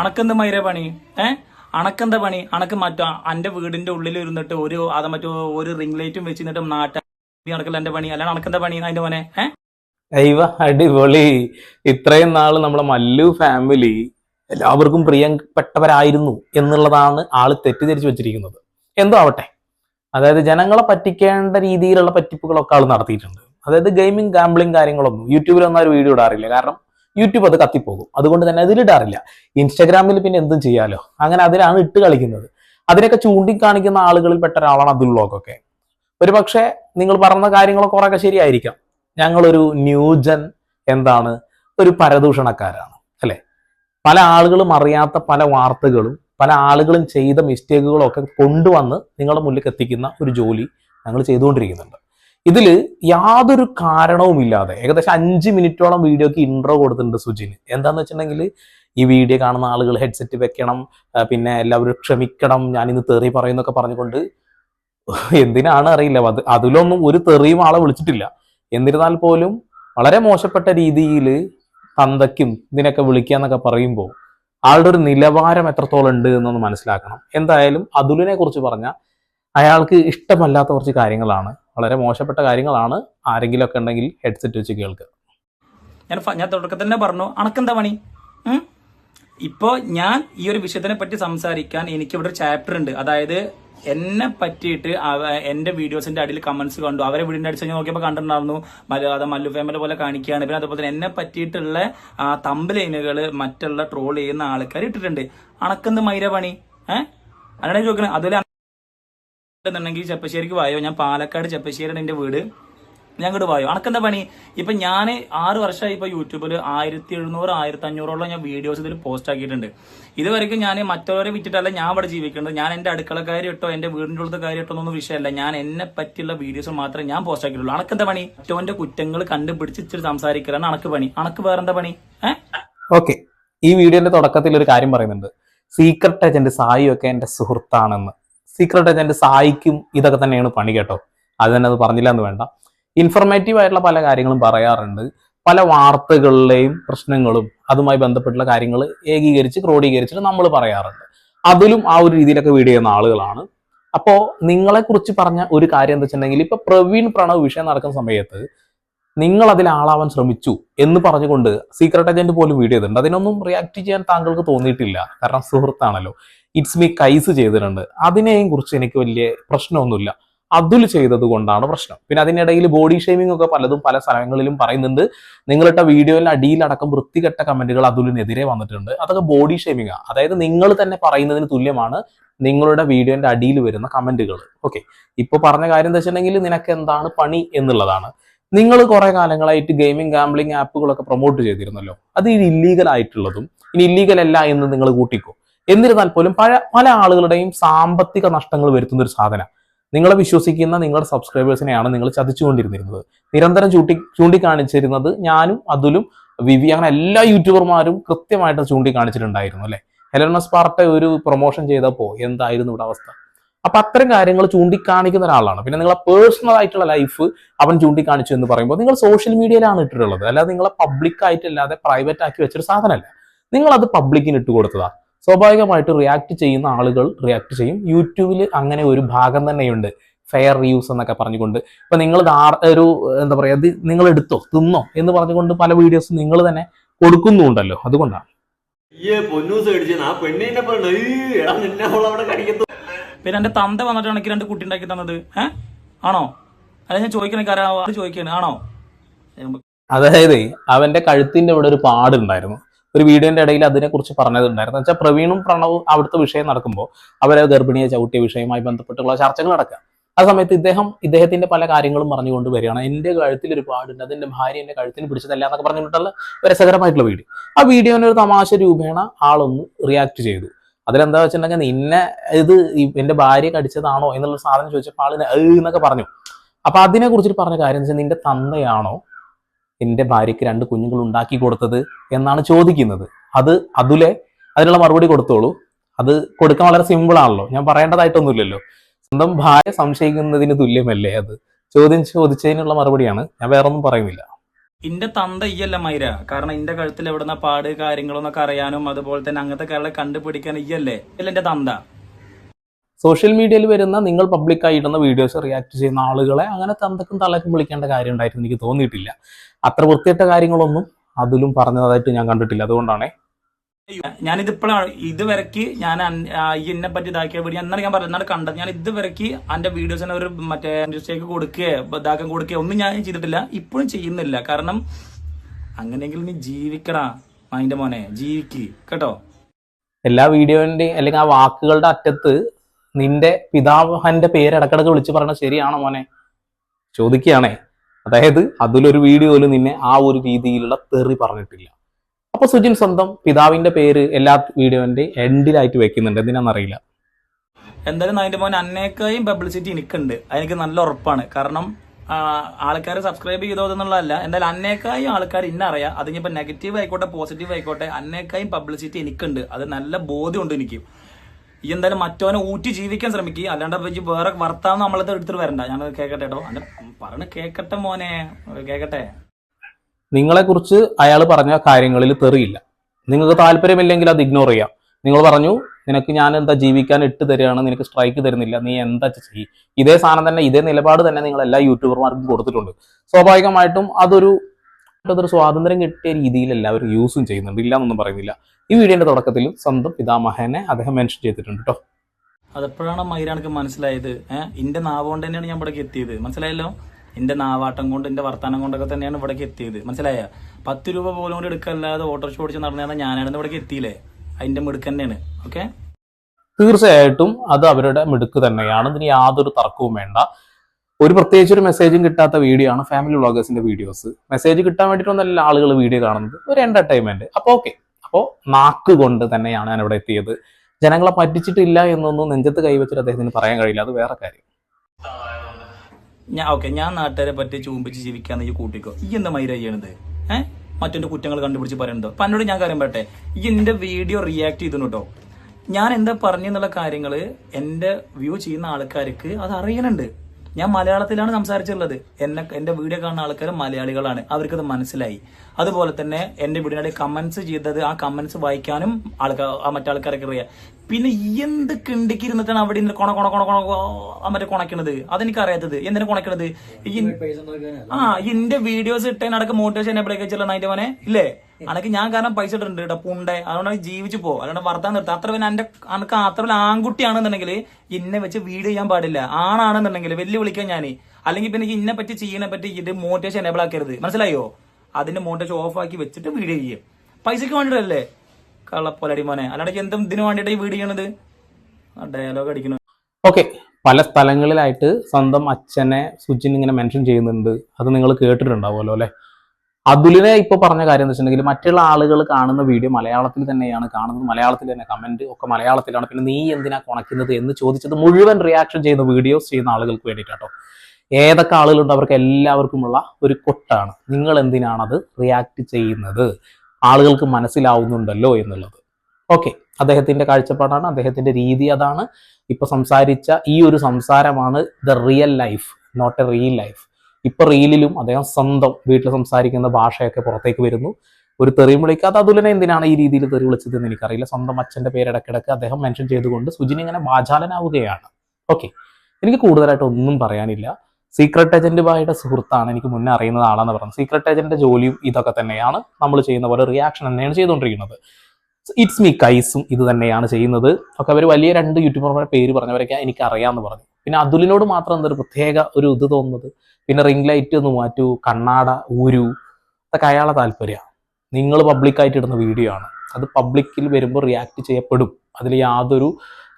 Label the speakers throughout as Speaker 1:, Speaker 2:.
Speaker 1: അണക്കെന്ത് മൈര പണി? ഏഹ് അണക്കെന്താ പണി? അണക്ക് മറ്റോ എന്റെ വീടിന്റെ ഉള്ളിൽ ഇരുന്നിട്ട് ഒരു അത് മറ്റോ ഒരു റിംഗ് ലൈറ്റും വെച്ചിട്ട് നാട്ടാ നടക്കല എന്റെ പണി? അല്ലാണ്ട് അണക്കെന്താ പണി അതിന്റെ മോനെ? ഏഹ്
Speaker 2: അയ്യ അടിപൊളി. ഇത്രയും നാൾ നമ്മളെ മല്ലു ഫാമിലി എല്ലാവർക്കും പ്രിയപ്പെട്ടവരായിരുന്നു എന്നുള്ളതാണ് ആൾ തെറ്റിദ്ധരിച്ചു വെച്ചിരിക്കുന്നത്. എന്തോ ആവട്ടെ. അതായത് ജനങ്ങളെ പറ്റിക്കേണ്ട രീതിയിലുള്ള പറ്റിപ്പുകളൊക്കെ ആൾ നടത്തിയിട്ടുണ്ട്. അതായത് ഗെയിമിംഗ് ഗാംബ്ലിംഗ് കാര്യങ്ങളൊന്നും. യൂട്യൂബിലൊന്നും ഒരു വീഡിയോ ഇടാറില്ല. കാരണം യൂട്യൂബ് അത് കത്തിപ്പോകും. അതുകൊണ്ട് തന്നെ അതിലിടാറില്ല ഇൻസ്റ്റാഗ്രാമിൽ പിന്നെ എന്തും ചെയ്യാലോ? അങ്ങനെ അതിലാണ് ഇട്ട് കളിക്കുന്നത്. അതിനൊക്കെ ചൂണ്ടിക്കാണിക്കുന്ന ആളുകളിൽ പെട്ട ഒരാളാണ് അതിൽ വ്ളോഗൊക്കെ ഒരു പക്ഷേ നിങ്ങൾ പറഞ്ഞ കാര്യങ്ങളൊക്കെ കുറെയൊക്കെ ശരിയായിരിക്കാം. ഞങ്ങളൊരു ന്യൂജൻ എന്താണ്? ഒരു പരദൂഷണക്കാരാണ്. അല്ലെ? പല ആളുകളും അറിയാത്ത പല വാർത്തകളും പല ആളുകളും ചെയ്ത മിസ്റ്റേക്കുകളും ഒക്കെ കൊണ്ടുവന്ന് നിങ്ങളുടെ മുന്നിലേക്ക് എത്തിക്കുന്ന ഒരു ജോലി ഞങ്ങൾ ചെയ്തുകൊണ്ടിരിക്കുന്നുണ്ട്. ഇതിൽ യാതൊരു കാരണവുമില്ലാതെ ഏകദേശം അഞ്ച് മിനിറ്റോളം വീഡിയോക്ക് ഇൻട്രോ കൊടുത്തിട്ടുണ്ട് സുജിന്. എന്താന്ന് വെച്ചിട്ടുണ്ടെങ്കിൽ ഈ വീഡിയോ കാണുന്ന ആളുകൾ ഹെഡ്സെറ്റ് വെക്കണം പിന്നെ എല്ലാവരും ക്ഷമിക്കണം ഞാൻ ഇന്ന് തെറി പറയുന്നൊക്കെ പറഞ്ഞുകൊണ്ട് എന്തിനാണ് അറിയില്ല. അത് അതിലൊന്നും ഒരു തെറിയും ആളെ വിളിച്ചിട്ടില്ല. എന്നിരുന്നാൽ പോലും വളരെ മോശപ്പെട്ട രീതിയിൽ തന്തയ്ക്കും ഇതിനൊക്കെ വിളിക്കുക എന്നൊക്കെ പറയുമ്പോൾ ആളുടെ ഒരു നിലവാരം എത്രത്തോളം ഉണ്ട് എന്നൊന്ന് മനസ്സിലാക്കണം. എന്തായാലും അതുലിനെ കുറിച്ച് പറഞ്ഞ അയാൾക്ക് ഇഷ്ടമല്ലാത്ത കുറച്ച് കാര്യങ്ങളാണ്. വളരെ മോശപ്പെട്ട കാര്യങ്ങളാണ് ആരെങ്കിലും ഒക്കെ ഉണ്ടെങ്കിൽ ഹെഡ്സെറ്റ് വെച്ച് കേൾക്കുക
Speaker 1: ഞാൻ ഞാൻ തുടക്കത്തിൽ തന്നെ പറഞ്ഞു അണക്കെന്താ പണി? ഇപ്പോൾ ഇപ്പോ ഞാൻ ഈ ഒരു വിഷയത്തിനെ പറ്റി സംസാരിക്കാൻ എനിക്ക് ഇവിടെ ഒരു ചാപ്റ്റർ ഉണ്ട്. അതായത് എന്നെ പറ്റിയിട്ട് എന്റെ വീഡിയോസിന്റെ അടിയിൽ കമന്റ്സ് കണ്ടു. അവരെ വീടിന്റെ അടിച്ച് നോക്കിയപ്പോൾ കണ്ടിട്ടുണ്ടായിരുന്നു മല- അത് മല്ലു ഫേമല പോലെ കാണിക്കുകയാണ് പിന്നെ അതുപോലെ തന്നെ എന്നെ പറ്റിയിട്ടുള്ള തമ്പലൈനുകൾ മറ്റുള്ള ട്രോൾ ചെയ്യുന്ന ആൾക്കാർ ഇട്ടിട്ടുണ്ട്. അണക്കെന്ത് മൈര പണി? ഏഹ് അതാണ് ചോദിക്കണേ. അതുപോലെ എന്നുണ്ടെങ്കിൽ ചെപ്പശ്ശേരിക്ക് വായോ? ഞാൻ പാലക്കാട് ചെപ്പശ്ശേരിയാണ് എന്റെ വീട്. ഞാൻ ഇങ്ങോട്ട് വായോ? അണക്കെന്താ പണി? ഇപ്പൊ ഞാൻ ആറ് വർഷമായി ഇപ്പൊ യൂട്യൂബിൽ ആയിരത്തി എഴുന്നൂറ് ആയിരത്തി അഞ്ഞൂറോളം ഞാൻ വീഡിയോസ് ഇതിൽ പോസ്റ്റ് ആക്കിയിട്ടുണ്ട്. ഇതുവരെയ്ക്കും ഞാൻ മറ്റവരെ വിറ്റിട്ടല്ല ഞാൻ ഇവിടെ ജീവിക്കുന്നത്. ഞാൻ എന്റെ അടുക്കള ഇട്ടോ എന്റെ വീടിന്റെ ഉള്ളത്തെ കാര്യം ഇട്ടോ ഒന്നും വിഷയമല്ല. ഞാൻ എന്നെ പറ്റിയുള്ള വീഡിയോസ് മാത്രമേ ഞാൻ പോസ്റ്റ് ആക്കിയിട്ടുള്ളൂ. അണക്കെന്താ പണി? മറ്റവന്റെ കുറ്റങ്ങൾ കണ്ടുപിടിച്ച് ഇച്ചിരി സംസാരിക്കലാണ്. അണക്ക് പണി. അണക്ക് വേറെന്താ പണി?
Speaker 2: ഓക്കെ ഈ വീഡിയോന്റെ തുടക്കത്തിൽ ഒരു കാര്യം പറയുന്നുണ്ട്. സീക്രട്ട് ഏജന്റ് സായി ഒക്കെ എന്റെ സുഹൃത്താണെന്ന്. സീക്രട്ട് ഏജന്റ് സഹായിക്കും ഇതൊക്കെ തന്നെയാണ് പണി കേട്ടോ. അത് തന്നെ അത് പറഞ്ഞില്ല എന്ന് വേണ്ട. ഇൻഫർമേറ്റീവ് ആയിട്ടുള്ള പല കാര്യങ്ങളും പറയാറുണ്ട്. പല വാർത്തകളിലെയും പ്രശ്നങ്ങളും അതുമായി ബന്ധപ്പെട്ടുള്ള കാര്യങ്ങൾ ഏകീകരിച്ച് ക്രോഡീകരിച്ചിട്ട് നമ്മൾ പറയാറുണ്ട്. അതിലും ആ ഒരു രീതിയിലൊക്കെ വീഡിയോ ചെയ്യുന്ന ആളുകളാണ്. അപ്പോ നിങ്ങളെ കുറിച്ച് പറഞ്ഞ ഒരു കാര്യം എന്താ വെച്ചിട്ടുണ്ടെങ്കിൽ ഇപ്പൊ പ്രവീൺ പ്രണവ് വിഷയം നടക്കുന്ന സമയത്ത് നിങ്ങൾ അതിൽ ആളാവാൻ ശ്രമിച്ചു എന്ന് പറഞ്ഞുകൊണ്ട് സീക്രട്ട് ഏജന്റ് പോലും വീഡിയോ ചെയ്തിട്ടുണ്ട് അതിനൊന്നും റിയാക്ട് ചെയ്യാൻ താങ്കൾക്ക് തോന്നിയിട്ടില്ല. കാരണം സുഹൃത്താണല്ലോ. ഇറ്റ്സ് മീ കൈസ് ചെയ്തിട്ടുണ്ട്. അതിനെയും കുറിച്ച് എനിക്ക് വലിയ പ്രശ്നമൊന്നുമില്ല. അതുൽ ചെയ്തത് കൊണ്ടാണ് പ്രശ്നം. പിന്നെ അതിനിടയിൽ ബോഡി ഷേമിംഗ് ഒക്കെ പലതും പല സ്ഥലങ്ങളിലും പറയുന്നുണ്ട്. നിങ്ങളിട്ട വീഡിയോയിൽ അടിയിലടക്കം വൃത്തികെട്ട കമന്റുകൾ അതുലിനെതിരെ വന്നിട്ടുണ്ട്. അതൊക്കെ ബോഡി ഷേമിംഗ് ആണ് അതായത് നിങ്ങൾ തന്നെ പറയുന്നതിന് തുല്യമാണ് നിങ്ങളുടെ വീഡിയോന്റെ അടിയിൽ വരുന്ന കമന്റുകൾ. ഓക്കെ ഇപ്പൊ പറഞ്ഞ കാര്യം എന്താ വെച്ചിട്ടുണ്ടെങ്കിൽ നിനക്ക് എന്താണ് പണി എന്നുള്ളതാണ്. നിങ്ങൾ കുറെ കാലങ്ങളായിട്ട് ഗെയിമിംഗ് ഗാംബ്ലിംഗ് ആപ്പുകളൊക്കെ പ്രൊമോട്ട് ചെയ്തിരുന്നല്ലോ. അത് ഇല്ലീഗൽ ആയിട്ടുള്ളതും ഇനി ഇല്ലീഗൽ അല്ല എന്ന് നിങ്ങൾ കൂട്ടിക്കോ. എന്നിരുന്നാൽ പോലും പല പല ആളുകളുടെയും സാമ്പത്തിക നഷ്ടങ്ങൾ വരുത്തുന്ന ഒരു സാധനം. നിങ്ങളെ വിശ്വസിക്കുന്ന നിങ്ങളുടെ സബ്സ്ക്രൈബേഴ്സിനെയാണ് നിങ്ങൾ ചതിച്ചുകൊണ്ടിരുന്നിരുന്നത്. നിരന്തരം ചൂണ്ടി ചൂണ്ടിക്കാണിച്ചിരുന്നത് ഞാനും അതുലും വിവി അങ്ങനെ എല്ലാ യൂട്യൂബർമാരും കൃത്യമായിട്ട് ചൂണ്ടിക്കാണിച്ചിട്ടുണ്ടായിരുന്നു അല്ലേ? ഹെലനസ് പാർട്ടെ ഒരു പ്രൊമോഷൻ ചെയ്തപ്പോൾ എന്തായിരുന്നു ഇവിടെ അവസ്ഥ? അപ്പൊ അത്തരം കാര്യങ്ങൾ ചൂണ്ടിക്കാണിക്കുന്ന ഒരാളാണ്. പിന്നെ നിങ്ങളെ പേഴ്സണൽ ആയിട്ടുള്ള ലൈഫ് അവൻ ചൂണ്ടിക്കാണിച്ചു എന്ന് പറയുമ്പോൾ നിങ്ങൾ സോഷ്യൽ മീഡിയയിലാണ് ഇട്ടിട്ടുള്ളത്. അല്ലാതെ നിങ്ങളെ പബ്ലിക് ആയിട്ടല്ലാതെ പ്രൈവറ്റ് ആക്കി വെച്ചൊരു സാധനമല്ല. നിങ്ങൾ അത് പബ്ലിക്കിന് ഇട്ട് കൊടുത്തതാ സ്വാഭാവികമായിട്ട് റിയാക്ട് ചെയ്യുന്ന ആളുകൾ റിയാക്ട് ചെയ്യും. യൂട്യൂബിൽ അങ്ങനെ ഒരു ഭാഗം തന്നെയുണ്ട്. ഫെയർ റിയൂസ് എന്നൊക്കെ പറഞ്ഞുകൊണ്ട്. ഇപ്പൊ നിങ്ങൾ ഒരു എന്താ പറയുക അത് നിങ്ങൾ എടുത്തോ തിന്നോ എന്ന് പറഞ്ഞുകൊണ്ട് പല വീഡിയോസ് നിങ്ങൾ തന്നെ കൊടുക്കുന്നുണ്ടല്ലോ. അതുകൊണ്ടാണ്.
Speaker 1: പിന്നെ എന്റെ തന്ത വന്നിട്ടാണ് എനിക്ക് രണ്ട് കുട്ടി ഉണ്ടാക്കി തന്നത്. ഏഹ് ആണോ? അല്ല ഞാൻ ചോദിക്കണ കാര്യം. ചോദിക്കണേ. ആണോ?
Speaker 2: അതായത് അവന്റെ കഴുത്തിന്റെ ഇവിടെ ഒരു പാടുണ്ടായിരുന്നു. ഒരു വീഡിയോന്റെ ഇടയിൽ അതിനെക്കുറിച്ച് പറഞ്ഞതുണ്ടായിരുന്നു. വെച്ചാൽ പ്രവീണും പ്രണവും അവിടുത്തെ വിഷയം നടക്കുമ്പോൾ അവരെ ഗർഭിണിയെ ചവിട്ടിയ വിഷയവുമായി ബന്ധപ്പെട്ടുള്ള ചർച്ചകൾ നടക്കുക. ആ സമയത്ത് ഇദ്ദേഹം ഇദ്ദേഹത്തിന്റെ പല കാര്യങ്ങളും പറഞ്ഞുകൊണ്ട് വരികയാണ്. എന്റെ കഴുത്തിൽ ഒരു പാടുണ്ട് അതിന്റെ ഭാര്യ എന്റെ കഴുത്തിന് പിടിച്ചതല്ല എന്നൊക്കെ പറഞ്ഞിട്ടുള്ള രസകരമായിട്ടുള്ള വീഡിയോ. ആ വീഡിയോനെ ഒരു തമാശ രൂപേണ ആളൊന്ന് റിയാക്ട് ചെയ്തു. അതിലെന്താ വെച്ചിട്ടുണ്ടെങ്കിൽ നിന്നെ ഇത് എന്റെ ഭാര്യ കടിച്ചതാണോ എന്നുള്ള സാധനം ചോദിച്ചപ്പോൾ ആളിന് എന്നൊക്കെ പറഞ്ഞു. അപ്പൊ അതിനെ കുറിച്ചിട്ട് പറഞ്ഞ കാര്യം വെച്ചാൽ നിന്റെ തന്തയാണോ എന്റെ ഭാര്യയ്ക്ക് രണ്ട് കുഞ്ഞുങ്ങൾ ഉണ്ടാക്കി കൊടുത്തത് എന്നാണ് ചോദിക്കുന്നത്. അത് അതുലെ അതിനുള്ള മറുപടി കൊടുത്തോളൂ. അത് കൊടുക്കാൻ വളരെ സിമ്പിൾ ആണല്ലോ. ഞാൻ പറയേണ്ടതായിട്ടൊന്നുമില്ലല്ലോ. സ്വന്തം ഭാര്യ സംശയിക്കുന്നതിന് തുല്യമല്ലേ അത്? ചോദ്യം ചോദിച്ചതിനുള്ള മറുപടിയാണ്. ഞാൻ വേറെ ഒന്നും പറയുന്നില്ല.
Speaker 1: എന്റെ തന്ത ഈയല്ല മൈര. കാരണം എന്റെ കഴുത്തിൽ എവിടുന്ന പാട് കാര്യങ്ങളൊന്നൊക്കെ അറിയാനും അതുപോലെ തന്നെ അങ്ങനത്തെ കാര്യങ്ങളെ കണ്ടുപിടിക്കാൻ ഈയല്ലേ? ഇല്ല എന്റെ തന്ത.
Speaker 2: സോഷ്യൽ മീഡിയയിൽ വരുന്ന നിങ്ങൾ പബ്ലിക്കായി ഇടുന്ന വീഡിയോസ് റിയാക്ട് ചെയ്യുന്ന ആളുകളെ അങ്ങനെ തന്തക്കും തള്ളക്കും വിളിക്കേണ്ട കാര്യം ഉണ്ടായിരുന്നു എനിക്ക് തോന്നിയിട്ടില്ല. അത്ര വൃത്തിയിട്ട കാര്യങ്ങളൊന്നും അതിലും പറഞ്ഞതായിട്ട് ഞാൻ കണ്ടിട്ടില്ല. അതുകൊണ്ടാണ്.
Speaker 1: ഞാനിതിപ്പോഴാണ് ഇതുവരക്ക് ഞാൻ എന്നെ പറ്റി ഇതാക്കിയ വീഡിയോ എന്നാണ് ഞാൻ പറഞ്ഞത്. എന്നാണ് കണ്ടത്. ഞാൻ ഇതുവരക്ക് എന്റെ വീഡിയോസിന് ഒരു മറ്റേ മിസ്റ്റേക്ക് കൊടുക്കുകയോ ഇതാക്കാൻ കൊടുക്കുകയോ ഒന്നും ഞാൻ ചെയ്തിട്ടില്ല. ഇപ്പോഴും ചെയ്യുന്നില്ല. കാരണം അങ്ങനെയെങ്കിലും നീ ജീവിക്കടാ അതിന്റെ മോനെ. ജീവിക്ക്. കേട്ടോ?
Speaker 2: എല്ലാ വീഡിയോന്റെയും അല്ലെങ്കിൽ ആ വാക്കുകളുടെ അറ്റത്ത് നിന്റെ പിതാവഹന്റെ പേര് ഇടക്കിടക്ക് വിളിച്ച് പറഞ്ഞ ശരിയാണോ മോനെ? ചോദിക്കുകയാണേ. അതായത് അതിലൊരു വീഡിയോയിൽ നിന്നെ ആ ഒരു രീതിയിലുള്ള തെറി പറഞ്ഞിട്ടില്ല. അപ്പൊ സുജിൻ സ്വന്തം പിതാവിന്റെ പേര് എല്ലാ വീഡിയോന്റെ എൻഡിലായിട്ട് വെക്കുന്നുണ്ട്. എന്തിനാണെന്നറിയില്ല
Speaker 1: എന്തായാലും അതിന്റെ മോനെ അന്നേക്കായും പബ്ലിസിറ്റി എനിക്കുണ്ട്. അതെനിക്ക് നല്ല ഉറപ്പാണ്. കാരണം ആൾക്കാർ സബ്സ്ക്രൈബ് ചെയ്തോ എന്നുള്ളതല്ല എന്തായാലും അന്നേക്കായും ആൾക്കാർ ഇന്ന അറിയാം അത് നെഗറ്റീവ് ആയിക്കോട്ടെ പോസിറ്റീവ് ആയിക്കോട്ടെ അന്നേക്കായും പബ്ലിസിറ്റി എനിക്കുണ്ട്. അത് നല്ല ബോധ്യമുണ്ട് എനിക്ക്. ഈ എന്തായാലും മറ്റോനെ ഊറ്റി ജീവിക്കാൻ ശ്രമിക്കുക അല്ലാണ്ട് വെച്ച് വേറെ വർത്താവ് നമ്മളത് എടുത്തിട്ട് വരണ്ട. ഞാൻ കേക്കട്ടെ കേട്ടോ അല്ല കേക്കട്ടെ മോനെ. കേക്കട്ടെ.
Speaker 2: നിങ്ങളെ കുറിച്ച് അയാൾ പറഞ്ഞ കാര്യങ്ങളിൽ തെറിയില്ല. നിങ്ങൾക്ക് താല്പര്യമില്ലെങ്കിൽ അത് ഇഗ്നോർ ചെയ്യാം. നിങ്ങൾ പറഞ്ഞു നിനക്ക് ഞാൻ എന്താ ജീവിക്കാൻ ഇട്ട് തരികയാണ്? നിനക്ക് സ്ട്രൈക്ക് തരുന്നില്ല. നീ എന്താ ചെയ്യും? ഇതേ സാധനം തന്നെ ഇതേ നിലപാട് തന്നെ നിങ്ങൾ എല്ലാ യൂട്യൂബർമാർക്കും കൊടുത്തിട്ടുണ്ട്. സ്വാഭാവികമായിട്ടും അതൊരു അതൊരു സ്വാതന്ത്ര്യം കിട്ടിയ രീതിയിൽ എല്ലാവരും യൂസും ചെയ്യുന്നുണ്ട്. ഇല്ല എന്നൊന്നും പറയുന്നില്ല. ഈ വീഡിയോന്റെ തുടക്കത്തിൽ സ്വന്തം പിതാമഹനെ അദ്ദേഹം മെൻഷൻ ചെയ്തിട്ടുണ്ട് കേട്ടോ
Speaker 1: അതെപ്പോഴാണ് മൈരാണക്ക് മനസ്സിലായത്? ഏഹ് എന്റെ നാവ് കൊണ്ട് തന്നെയാണ് ഞാൻ ഇവിടേക്ക് എത്തിയത്. മനസ്സിലായല്ലോ? എന്റെ നാവാട്ടം കൊണ്ട് എന്റെ വർത്താനം കൊണ്ടൊക്കെ തന്നെയാണ് ഇവിടേക്ക് എത്തിയത്. മനസ്സിലായ? പത്ത് രൂപ പോലും കൂടി എടുക്കല്ലാതെ ഓട്ടോറിക്ഷ ഓടിച്ച് നടന്നാൽ ഞാനാണ് ഇവിടേക്ക് എത്തിയില്ലേ? അതിന്റെ മിടുക്ക് തന്നെയാണ്. ഓക്കെ?
Speaker 2: തീർച്ചയായിട്ടും അത് അവരുടെ മിടുക്ക് തന്നെയാണ്. ഇതിന് യാതൊരു തർക്കവും വേണ്ട. ഒരു പ്രത്യേകിച്ച് ഒരു മെസ്സേജും കിട്ടാത്ത വീഡിയോ ആണ് ഫാമിലി വ്ളോഗേഴ്സിന്റെ വീഡിയോസ് മെസ്സേജ് കിട്ടാൻ വേണ്ടിയിട്ടൊന്നല്ല ആളുകൾ വീഡിയോ കാണുന്നത് ഒരു എന്റർടൈൻമെന്റ് അപ്പോൾ ഓക്കെ അപ്പോൾ നാക്ക് കൊണ്ട് തന്നെയാണ് ഞാൻ ഇവിടെ എത്തിയത്. ജനങ്ങളെ പറ്റിച്ചിട്ടില്ല എന്നൊന്നും നെഞ്ചത്ത് കൈവച്ചിട്ട് അദ്ദേഹത്തിന് പറയാൻ കഴിയില്ല. അത് വേറെ കാര്യം.
Speaker 1: ഞാൻ ഓക്കെ ഞാൻ നാട്ടുകാരെ പറ്റി ചൂമ്പിച്ച് ജീവിക്കാന്ന് ഈ കൂട്ടിക്കോ. ഈ എന്താ മൈര ചെയ്യണത്? ഏഹ് മറ്റൊന്റെ കുറ്റങ്ങൾ കണ്ടുപിടിച്ച് പറയണ്ടോ അപ്പൊ എന്നോട് ഞാൻ കാര്യം പറയട്ടെ. ഈ എന്റെ വീഡിയോ റിയാക്ട് ചെയ്തു കേട്ടോ ഞാൻ എന്താ പറഞ്ഞെന്നുള്ള കാര്യങ്ങൾ എന്റെ വ്യൂ ചെയ്യുന്ന ആൾക്കാർക്ക് അത് അറിയണുണ്ട്. ഞാൻ മലയാളത്തിലാണ് സംസാരിച്ചിട്ടുള്ളത്. എന്നെ എന്റെ വീഡിയോ കാണുന്ന ആൾക്കാർ മലയാളികളാണ്. അവർക്കത് മനസ്സിലായി. അതുപോലെ തന്നെ എന്റെ വീടിനടി കമന്റ്സ് ചെയ്തത് ആ കമന്റ്സ് വായിക്കാനും ആൾക്കാർ ആ മറ്റാൾക്കാരൊക്കെ അറിയാം. പിന്നെ എന്ത് കിണ്ടിക്ക് ഇരുന്നിട്ടാണ് അവിടെ ഇരുന്ന് കൊണ കൊണ കൊണ കൊണ മറ്റേ കൊണക്കണത്? അതെനിക്ക് അറിയാത്തത്. എന്തിനാ കൊണക്കണത്? ആ എന്റെ വീഡിയോസ് ഇട്ടേ നടക്ക് മോട്ടിവേഷൻ എപ്പോഴേക്ക് വെച്ചുള്ള നൈറ്റ് മോനെ? ഇല്ലേ? അനക്ക് ഞാൻ കാരണം പൈസ ഇട്ടിട്ടുണ്ട് കേട്ടോ പുണ്ടേ. അതുകൊണ്ട് ജീവിച്ചു പോ. അല്ലാണ്ട് വർത്താൻ നിർത്താം. അത്ര പിന്നെ എന്റെ അനക്ക് അത്ര ആൺകുട്ടിയാണെന്നുണ്ടെങ്കിൽ ഇന്നെ വെച്ച് വീഡിയോ ചെയ്യാൻ പാടില്ല. ആണാണെന്നുണ്ടെങ്കിൽ വെല്ലുവിളിക്കാൻ ഞാൻ അല്ലെങ്കിൽ പിന്നെ ഇന്നെ പറ്റി ചെയ്യുന്ന പറ്റി ഇത് മോട്ടിവേഷൻ എനേബിൾ ആക്കരുത്. മനസ്സിലായോ? അതിന്റെ മോട്ടിവേഷൻ ഓഫ് ആക്കി വെച്ചിട്ട് വീഡിയോ ചെയ്യും പൈസക്ക് വേണ്ടിയിട്ടല്ലേ കള്ളപ്പോലടി മോനെ. അല്ലാണ്ട് എന്തും ഇതിനു വേണ്ടിയിട്ട് ഈ വീഡിയോ ചെയ്യണത്? ഡയലോഗ് അടിക്കണം.
Speaker 2: ഓക്കെ പല സ്ഥലങ്ങളിലായിട്ട് സ്വന്തം അച്ഛനെ സുജിൻ ഇങ്ങനെ മെൻഷൻ ചെയ്യുന്നുണ്ട്. അത് നിങ്ങൾ കേട്ടിട്ടുണ്ടാവുമല്ലോ അല്ലെ? അതുലിനെ ഇപ്പൊ പറഞ്ഞ കാര്യം എന്ന് വെച്ചിട്ടുണ്ടെങ്കിൽ മറ്റുള്ള ആളുകൾ കാണുന്ന വീഡിയോ മലയാളത്തിൽ തന്നെയാണ് കാണുന്നത്. മലയാളത്തിൽ തന്നെ കമന്റ് ഒക്കെ മലയാളത്തിലാണ്. പിന്നെ നീ എന്തിനാ കുണക്കുന്നത് എന്ന് ചോദിച്ചത് മുഴുവൻ റിയാക്ഷൻ ചെയ്യുന്ന വീഡിയോസ് ചെയ്യുന്ന ആളുകൾക്ക് വേണ്ടിയിട്ടാട്ടോ. ഏതൊക്കെ ആളുകളുണ്ട്? അവർക്ക് എല്ലാവർക്കുമുള്ള ഒരു കൊട്ടാണ്. നിങ്ങൾ എന്തിനാണത് റിയാക്ട് ചെയ്യുന്നത്? ആളുകൾക്ക് മനസ്സിലാവുന്നുണ്ടല്ലോ എന്നുള്ളത്. ഓക്കെ അദ്ദേഹത്തിന്റെ കാഴ്ചപ്പാടാണ്. അദ്ദേഹത്തിന്റെ രീതി അതാണ്. ഇപ്പൊ സംസാരിച്ച ഈ ഒരു സംസാരമാണ് the real life not a real life ഇപ്പൊ റീലിലും അദ്ദേഹം സ്വന്തം വീട്ടിൽ സംസാരിക്കുന്ന ഭാഷയൊക്കെ പുറത്തേക്ക് വരുന്നു. ഒരു തെറിയും വിളിക്കാത്ത അതുലനെ എന്തിനാണ് ഈ രീതിയിൽ തെറി വിളിച്ചത് എന്ന് എനിക്കറിയില്ല. സ്വന്തം അച്ഛന്റെ പേരിടക്കിടക്ക് അദ്ദേഹം മെൻഷൻ ചെയ്തുകൊണ്ട് സുജിൻ ഇങ്ങനെ വാചാലനാവുകയാണ്. ഓക്കെ എനിക്ക് കൂടുതലായിട്ട് ഒന്നും പറയാനില്ല. സീക്രട്ട് ഏജന്റുമായിട്ട് സുഹൃത്താണ് എനിക്ക് മുന്നേ അറിയുന്ന ആളാന്ന് പറഞ്ഞു സീക്രട്ട് ഏജന്റിന്റെ ജോലിയും ഇതൊക്കെ തന്നെയാണ് നമ്മൾ ചെയ്യുന്ന പോലെ റിയാക്ഷൻ തന്നെയാണ് ചെയ്തുകൊണ്ടിരിക്കുന്നത്. ഇറ്റ്സ് മീ കൈസും ഇത് തന്നെയാണ് ചെയ്യുന്നത്. ഒക്കെ അവർ വലിയ രണ്ട് യൂട്യൂബർമാരുടെ പേര് പറഞ്ഞവരൊക്കെ എനിക്ക് അറിയാമെന്ന് പറഞ്ഞു. പിന്നെ അതുലിനോട് മാത്രം എന്തൊരു പ്രത്യേക ഒരു ഇത് തോന്നുന്നത്? പിന്നെ റിംഗ് ലൈറ്റ് ഒന്ന് മാറ്റൂ കണ്ണാട ഊരു അതൊക്കെ അയാളെ താല്പര്യമാണ് നിങ്ങൾ പബ്ലിക്കായിട്ട് ഇടുന്ന വീഡിയോ ആണ്. അത് പബ്ലിക്കിൽ വരുമ്പോൾ റിയാക്ട് ചെയ്യപ്പെടും. അതിൽ യാതൊരു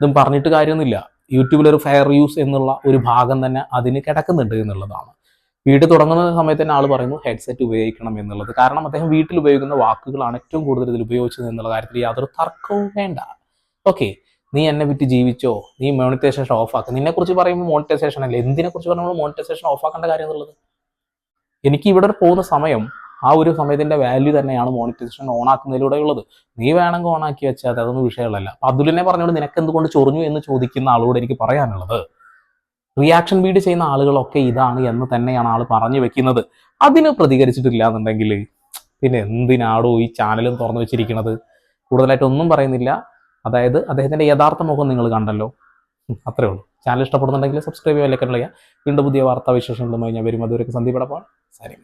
Speaker 2: ഇതും പറഞ്ഞിട്ട് കാര്യമൊന്നുമില്ല. യൂട്യൂബിൽ ഒരു ഫെയർ യൂസ് എന്നുള്ള ഒരു ഭാഗം തന്നെ അതിന് കിടക്കുന്നുണ്ട് എന്നുള്ളതാണ്. വീട് തുടങ്ങുന്ന സമയത്ത് തന്നെ ആൾ പറയുന്നു ഹെഡ്സെറ്റ് ഉപയോഗിക്കണം എന്നുള്ളത്. കാരണം അദ്ദേഹം വീട്ടിൽ ഉപയോഗിക്കുന്ന വാക്കുകളാണ് ഏറ്റവും കൂടുതൽ ഇതിൽ ഉപയോഗിച്ചത് എന്നുള്ള കാര്യത്തിൽ യാതൊരു തർക്കവും വേണ്ട. ഓക്കെ നീ എന്നെ വിറ്റ് ജീവിച്ചോ? നീ മോണിറ്റൈസേഷൻ ഓഫ് ആക്കുക നിന്നെ കുറിച്ച് പറയുമ്പോൾ മോണിറ്റൈസേഷൻ അല്ല. എന്തിനെക്കുറിച്ച് പറയുമ്പോൾ മോണിറ്റൈസേഷൻ ഓഫ് ആക്കേണ്ട കാര്യം എന്നുള്ളത്? എനിക്ക് ഇവിടെ പോകുന്ന സമയം ആ ഒരു സമയത്തിന്റെ വാല്യൂ തന്നെയാണ് മോണിറ്റൈസേഷൻ ഓൺ ആക്കുന്നതിലൂടെ ഉള്ളത്. നീ വേണമെങ്കിൽ ഓൺ ആക്കി വെച്ചാൽ അതൊന്നും വിഷയമല്ല അപ്പൊ അതുലിനെ പറഞ്ഞുകൊണ്ട് നിനക്ക് എന്തുകൊണ്ട് ചൊറിഞ്ഞു എന്ന് ചോദിക്കുന്ന ആളോട് എനിക്ക് പറയാനുള്ളത്. റിയാക്ഷൻ ബീഡ് ചെയ്യുന്ന ആളുകളൊക്കെ ഇതാണ് എന്ന് തന്നെയാണ് ആൾ പറഞ്ഞു വെക്കുന്നത്. അതിന് പ്രതികരിച്ചിട്ടില്ല എന്നുണ്ടെങ്കിൽ പിന്നെ എന്തിനാടോ ഈ ചാനലും തുറന്നു വെച്ചിരിക്കുന്നത് കൂടുതലായിട്ട് ഒന്നും പറയുന്നില്ല. അതായത് അദ്ദേഹത്തിന്റെ യഥാർത്ഥ മുഖം നിങ്ങൾ കണ്ടല്ലോ. അത്രേ ഉള്ളൂ. ചാനൽ ഇഷ്ടപ്പെടുന്നുണ്ടെങ്കിൽ സബ്സ്ക്രൈബ് ചെയ്യാൻ വീണ്ടും പുതിയ വാർത്താ വിശേഷങ്ങളുമായി ഞാൻ വരും അതുവരെ സന്ദീപ് എടപ്പാൾ. സാരി